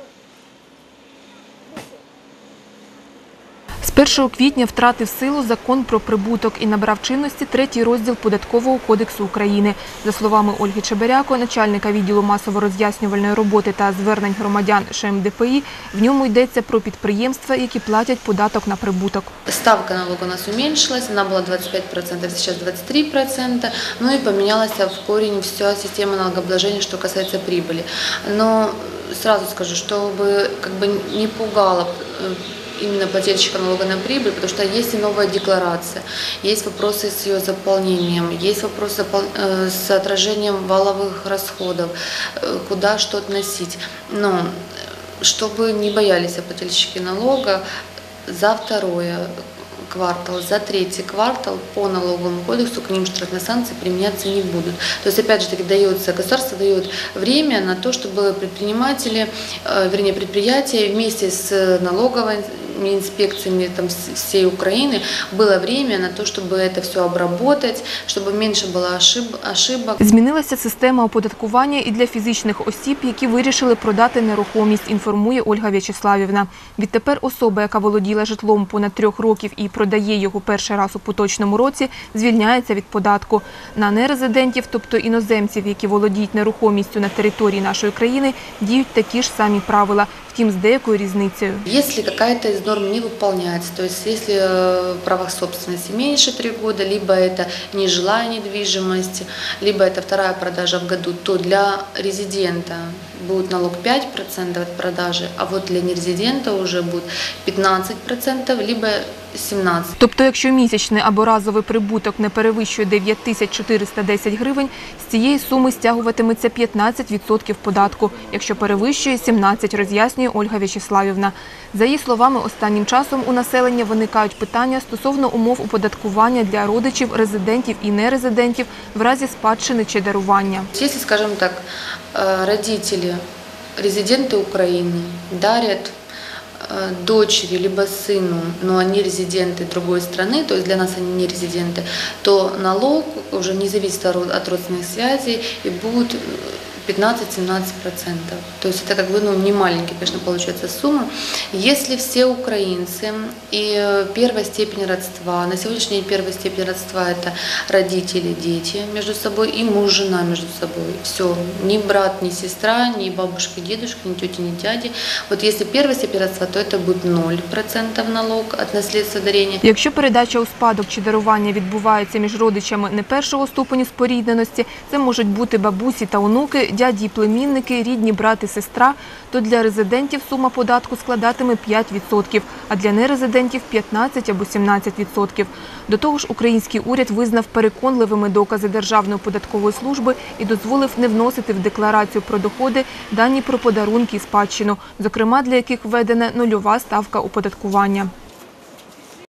Sure. З 1 квітня втратив силу закон про прибуток і набрав чинності третій розділ Податкового кодексу України. За словами Ольги Чеберяко, начальника відділу масово-роз'яснювальної роботи та звернень громадян ШМДПІ, в ньому йдеться про підприємства, які платять податок на прибуток. Ставка налога у нас уменьшилась, она была 25%, сейчас 23%, ну и поменялась в корень вся система налогообложения, что касается прибыли. Но сразу скажу, чтобы как бы не пугало э, именно плательщика налога на прибыль, потому что есть и новая декларация, есть вопросы с ее заполнением, есть вопросы э, с отражением валовых расходов, э, куда что относить. Но э, чтобы не боялись плательщики налога, за второе квартал, за третий квартал по налоговому кодексу к ним штрафные санкции применяться не будут. То есть, опять же таки, дается, государство дает время на то, чтобы предприниматели, вернее, предприятия вместе с налоговыми инспекциями там, с- всей Украины было время на то, чтобы это все обработать, чтобы меньше было ошиб- ошибок. Змінилася система оподаткування і для фізичних осіб, які вирішили продати нерухомість, інформує Ольга В'ячеславівна. Відтепер особа, яка володіла житлом понад трьох років і продає його перший раз у поточному році, звільняється від податку. На нерезидентів, тобто іноземців, які володіють нерухомістю на території нашої країни, діють такі ж самі правила, втім з деякою різницею. Если какая-то из норм не выполняется, то есть если э, в правах собственности меньше три года, либо это нежилая недвижимость, либо это вторая продажа в году, то для резидента будет налог 5% от продажи, а вот для нерезидента уже будет 15%, либо 17%. Тобто, якщо місячний або разовий прибуток не перевищує 9410 гривень, з цієї суми стягуватиметься 15% податку. Якщо перевищує 17, роз'яснює Ольга В'ячеславівна. За її словами, останнім часом у населення виникають питання стосовно умов оподаткування для родичів, резидентів і нерезидентів в разі спадщини чи дарування. Если, скажем так, э, родители, резиденты Украины дарят э, дочери либо сыну, но они резиденты другой страны, то есть для нас они не резиденты, то налог уже не зависит от род- от родственных связей и будет э, 15-17%. То есть это как бы ну, не маленькие, конечно, получается сумма. Если все украинцы и э, первая степень родства, на сегодняшний день первая степень родства это родители, дети между собой и муж, жена между собой. Все, ни брат, ни сестра, ни бабушка, дедушка, ни тети, ни дяди. Вот если первая степень родства, то это будет 0% налог от наследства дарения. Якщо передача у спадок чи дарування відбувається між родичами не першого ступеню спорідненості, це можуть бути бабусі та онуки, дяді й племінники, рідні брат і сестра, то для резидентів сума податку складатиме 5%, а для нерезидентів 15 або 17%. До того ж, український уряд визнав переконливими докази Державної податкової служби і дозволив не вносити в декларацію про доходи дані про подарунки і спадщину, зокрема для яких введена нульова ставка оподаткування.